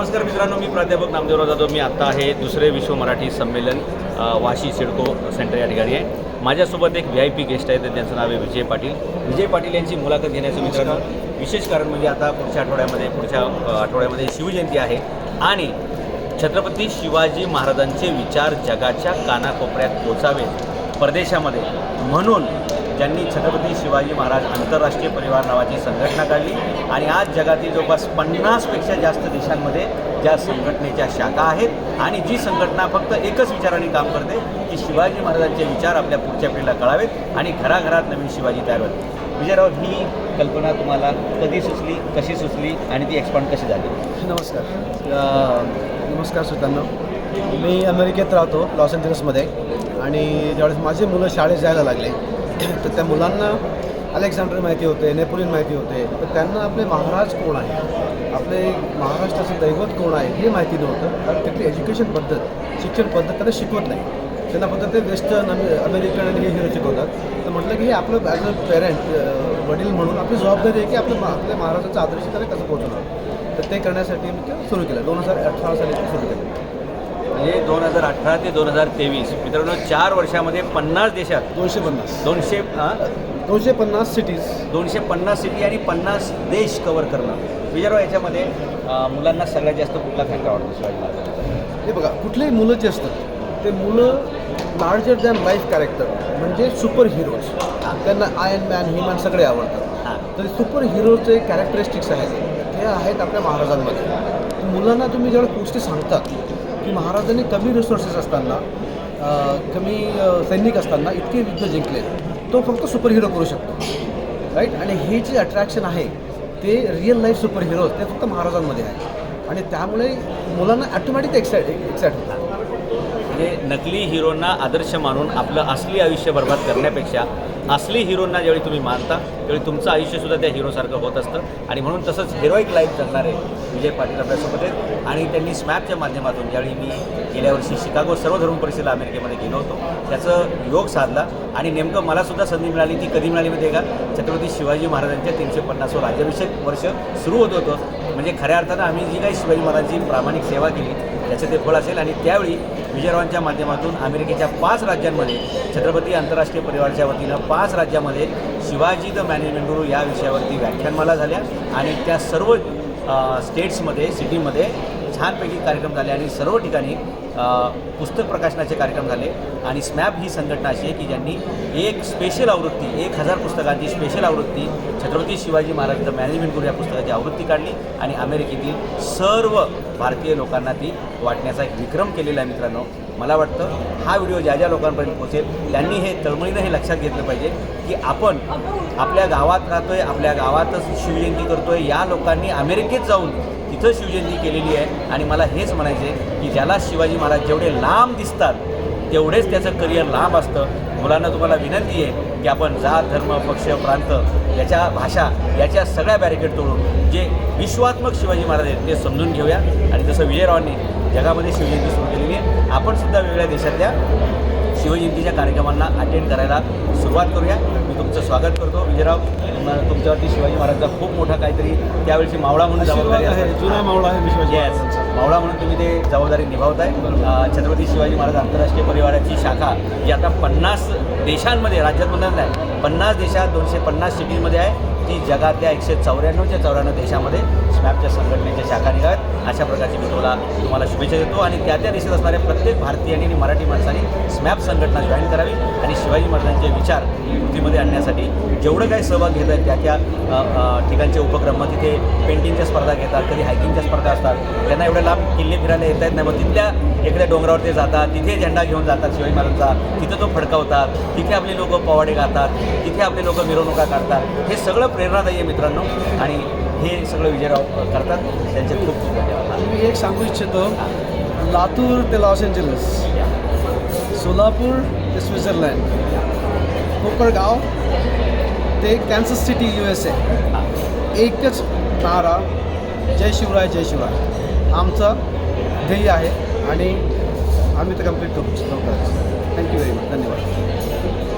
नमस्कार मित्रांनो मी प्राध्यापक नामदेवराव जाधव. मी आत्ता आहे दुसरे विश्व मराठी संमेलन वाशी सिडको सेंटर या ठिकाणी आहे. माझ्यासोबत एक व्ही आय पी गेस्ट आहे तर त्यांचं नाव आहे विजय पाटील. विजय पाटील यांची मुलाखत घेण्याचं मित्रांनो विशेष कारण म्हणजे आता पुढच्या आठवड्यामध्ये पुढच्या आठवड्यामध्ये शिवजयंती आहे आणि छत्रपती शिवाजी महाराजांचे विचार जगाच्या कानाकोपऱ्यात पोचावेत. परदेशामध्ये म्हणून ज्यांनी छत्रपती शिवाजी महाराज आंतरराष्ट्रीय परिवार नावाची संघटना काढली आणि आज जगातील जवळपास पन्नासपेक्षा जास्त देशांमध्ये ज्या संघटनेच्या शाखा आहेत आणि जी संघटना फक्त एकच विचाराने काम करते की शिवाजी महाराजांचे विचार आपल्या पुढच्या पिढीला कळावेत आणि घराघरात नवीन शिवाजी तयार होईल विजयराव ही कल्पना तुम्हाला कधी सुचली कशी सुचली आणि ती एक्सपांड कशी झाली? नमस्कार. नमस्कार सुतांना. मी अमेरिकेत राहतो लॉस एंजलसमध्ये. आणि ज्यावेळेस माझे मुलं शाळेत जायला लागले तर त्या मुलांना अलेक्झांडर माहिती होते नेपोलियन माहिती होते. तर त्यांना आपले महाराज कोण आहे आपले महाराष्ट्राचं दैवत कोण आहे हे माहिती नव्हतं. कारण तिथली एज्युकेशन पद्धत शिक्षण पद्धत त्यांना शिकवत नाही. त्यांना फक्त ते वेस्टर्न अमेरिकन आणि हे हिरो शिकवतात. तर म्हटलं की हे आपलं ॲज अ पेरेंट वडील म्हणून आपली जबाबदारी आहे की आपलं आपल्या महाराजांचा आदर्श त्याला कसं पोहोचवणार? तर ते करण्यासाठी मी ते सुरू केलं. दोन हजार अठरा साली ते सुरू केलं. म्हणजे दोन हजार अठरा ते दोन हजार तेवीस. मित्रांनो चार वर्षामध्ये पन्नास देशात दोनशे पन्नास. दोनशे हां? दोनशे पन्नास सिटीज दोनशे पन्नास सिटी आणि पन्नास देश कव्हर करणं विजयराव याच्यामध्ये मुलांना सगळ्यात जास्त कुठला फॅक्ट आवडतो शिवाजी महाराजांचा? हे बघा कुठलेही मुलं जे असतात ते मुलं लार्जर दॅन लाईफ कॅरेक्टर म्हणजे सुपर हिरोज त्यांना आयन मॅन हिमॅन सगळे आवडतात. हां. तर सुपर हिरोचे कॅरेक्टरिस्टिक्स आहेत. ते आहेत आपल्या महाराजांमध्ये. मुलांना तुम्ही जेव्हा गोष्टी सांगतात की महाराजांनी कमी रिसोर्सेस असताना कमी सैनिक असताना इतके युद्ध जिंकले. तो फक्त सुपरहिरो करू शकतो. राईट आणि हे जे अट्रॅक्शन आहे ते रिअल लाईफ सुपरहिरो ते फक्त महाराजांमध्ये आहे. आणि त्यामुळे मुलांना ॲटोमॅटिक एक्साइट एक्साइट होतात. म्हणजे नकली हिरोंना आदर्श मानून आपलं असली आयुष्य बर्बाद करण्यापेक्षा असली हिरोंना ज्यावेळी तुम्ही मानता त्यावेळी तुमचं आयुष्यसुद्धा त्या हिरोसारखं होत असतं. आणि म्हणून तसंच हिरोईक लाईफ जगणारे विजय पाटील आपल्यासोबत आहेत आणि त्यांनी स्मॅपच्या माध्यमातून ज्यावेळी मी गेल्या वर्षी शिकागो सर्व धर्म परिषदेला अमेरिकेमध्ये गेलो होतो त्याचं योग साधला. आणि नेमकं मलासुद्धा संधी मिळाली ती कधी मिळाली माहिती आहे का? छत्रपती शिवाजी महाराजांच्या तीनशे पन्नासवं राज्याभिषेक वर्ष सुरू होत होतं. म्हणजे खऱ्या अर्थानं आम्ही जी काही शिवाजी महाराजांची प्रामाणिक सेवा केली याचं ते फळ असेल. आणि त्यावेळी विजयरावांच्या माध्यमातून अमेरिकेच्या पाच राज्यांमध्ये छत्रपती आंतरराष्ट्रीय परिवारच्या वतीनं पाच राज्यामध्ये शिवाजी द मॅनेजमेंट गुरु या विषयावरती व्याख्यानमाला झाल्या. आणि त्या सर्व स्टेट्समध्ये सिटीमध्ये छानपैकी कार्यक्रम झाले आणि सर्व ठिकाणी पुस्तक प्रकाशनाचे कार्यक्रम झाले. आणि स्मॅप ही संघटना अशी आहे की ज्यांनी एक स्पेशल आवृत्ती एक हजार पुस्तकांची स्पेशल आवृत्ती छत्रपती शिवाजी महाराजांचं मॅनेजमेंट गुरु या पुस्तकाची आवृत्ती काढली आणि अमेरिकेतील सर्व भारतीय लोकांना ती वाटण्याचा एक विक्रम केलेला आहे मित्रांनो. मला वाटतं हा व्हिडिओ ज्या ज्या लोकांपर्यंत पोहोचेल त्यांनी हे तळमळीनं हे लक्षात घेतलं पाहिजे की आपण आपल्या गावात राहतो आहे आपल्या गावातच शिवजयंती करतो आहे या लोकांनी अमेरिकेत जाऊन तिथं शिवजयंती केलेली आहे. आणि मला हेच म्हणायचे की ज्याला शिवाजी महाराज जेवढे लांब दिसतात तेवढेच त्याचं करिअर लांब असतं. मुलांना तुम्हाला विनंती आहे की आपण जात धर्म पक्ष प्रांत याच्या भाषा याच्या सगळ्या बॅरिकेड तोडून जे विश्वात्मक शिवाजी महाराज आहेत ते समजून घेऊया. आणि जसं विजयरावांनी जगामध्ये शिवजयंती सुरू केलेली आहे आपण सुद्धा वेगळ्या देशातल्या शिवजयंतीच्या कार्यक्रमांना अटेंड करायला सुरुवात करूया. मी तुमचं स्वागत करतो. विजयराव तुमच्यावरती शिवाजी महाराजांचा खूप मोठा काहीतरी त्यावेळेची मावळा म्हणून जबाबदारी आहे. जुना मावळा आहे मावळा म्हणून तुम्ही ते जबाबदारी निभावताय. अं, छत्रपती शिवाजी महाराज आंतरराष्ट्रीय परिवाराची शाखा जी आता पन्नास देशांमध्ये राज्यात म्हणत नाही पन्नास देशात दोनशे पन्नास सिटीमध्ये आहे. ती जगातल्या एकशे चौऱ्याण्णवच्या चौऱ्याण्णव देशामध्ये स्मॅपच्या संघटनेच्या शाखा निघाव्यात अशा प्रकारची मी तुला तुम्हाला शुभेच्छा देतो. आणि त्या त्या देशात असणाऱ्या प्रत्येक भारतीयांनी आणि मराठी माणसांनी स्मॅप संघटना जॉईन करावी. आणि शिवाजी महाराजांचे विचार कृतीमध्ये आणण्यासाठी जेवढं काही सहभाग घेत आहेत त्या त्या ठिकाणचे उपक्रम मग तिथे पेंटिंगच्या स्पर्धा घेतात कधी हायकिंगच्या स्पर्धा असतात. त्यांना एवढ्या लांब किल्ले फिरायला येता येत नाही. मग तिथल्या एखाद्या डोंगरावर ते जातात तिथे झेंडा घेऊन जातात शिवाजी महाराजांचा. तिथं तो फडकावतात. तिथे आपले लोक पवाडे गातात. तिथे आपले लोक मिरवणुका काढतात. हे सगळं प्रेरणादायी आहे मित्रांनो. आणि हे सगळं विजयराव करतात. त्यांचे खूप खूप धन्यवाद. मी एक सांगू इच्छितो लातूर ते लॉस एंजलस सोलापूर ते स्वित्झर्लंड कोपरगाव ते Kansas City U S A. एकच नारा जय शिवराय जय शिवराय. आमचं ध्येय आहे आणि आम्ही ते कंप्लीट करू लवकरच थँक्यू व्हेरी मच धन्यवाद.